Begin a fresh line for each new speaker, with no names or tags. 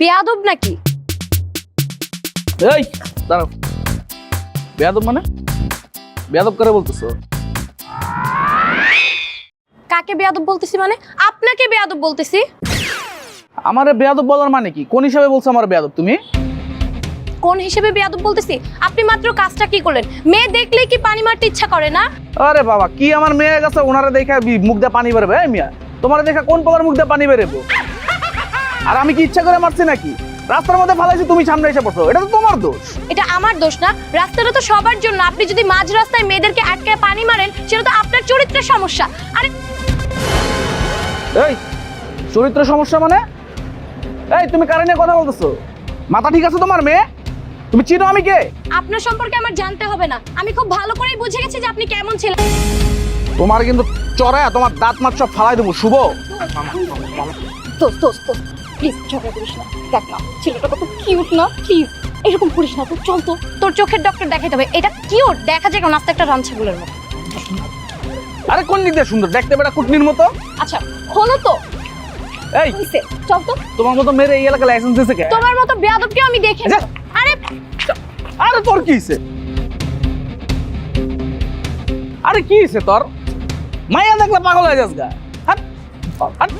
বেয়াদব নাকি?
এই দাঁড়াও। বেয়াদব মানে? বেয়াদব করে বলতেছো?
কাকে বেয়াদব বলতেছি মানে? আপনাকে বেয়াদব বলতেছি।
আমারে বেয়াদব বলার মানে কি? কোন হিসাবে বলছো আমার বেয়াদব তুমি?
কোন হিসেবে বেয়াদব বলতেছি? আপনি মাত্র কাজটা কি করলেন? মেয়ে দেখলে কি পানি মারতে ইচ্ছা করে না?
আরে বাবা কি আমার মেয়ে গেছে ওনারা দেখে মুখ দিয়ে পানি বেরোবে? এই মিয়া তোমার দেখা কোন প্রকার মুখ দিয়ে পানি বেরোবো? আর আমি কি ইচ্ছা করে মারছি নাকি? রাস্তার মধ্যে ফালাইছি তুমি সামনে এসে পড়ছো। এটা তো তোমার দোষ।
এটা আমার দোষ না। রাস্তাটা তো সবার জন্য। আপনি যদি মাঝ রাস্তায় মেয়েদেরকে আটকায় পানি মারেন সেটা তো আপনার চরিত্রের সমস্যা। আরে
এই চরিত্র সমস্যা মানে? এই তুমি কারে নিয়ে কথা বলতেছো? মাথা ঠিক আছে তোমার মেয়ে? তুমি চিনো আমি কে?
আপনার সম্পর্কে আমার জানতে হবে না। আমি খুব ভালো করেই বুঝে গেছি যে আপনি কেমন ছিলেন।
তোমার কিন্তু চড়ায় তোমার দাঁত মাছ সব ফালাই দেবো। শুভ?
দোস্ত দোস্ত প্লিজ ঝগড়া করিস না। দেখ না ছেলেটা কত কিউট না প্লিজ এরকম করিস না। তো চল তো তোর চোখের ডক্টর দেখাতে হবে এটা কিউট দেখা যায় কেমন? আস্তে একটা রামছাগুলোর মতো।
আরে কোন দিক দিয়ে সুন্দর? দেখতে বেটা কুটনির মতো।
আচ্ছা হলো তো।
এই
হইছে চল তো।
তোমার মতো মেরে এই এলাকায় লাইসেন্স দিয়েছে কে?
তোমার মতো আমি দেখে
যা।
আরে
আরে তোর কি হইছে? আরে কি হইছে তোর? মাইয়া দেখলে পাগল হয়ে যাস গা হাট, হাট।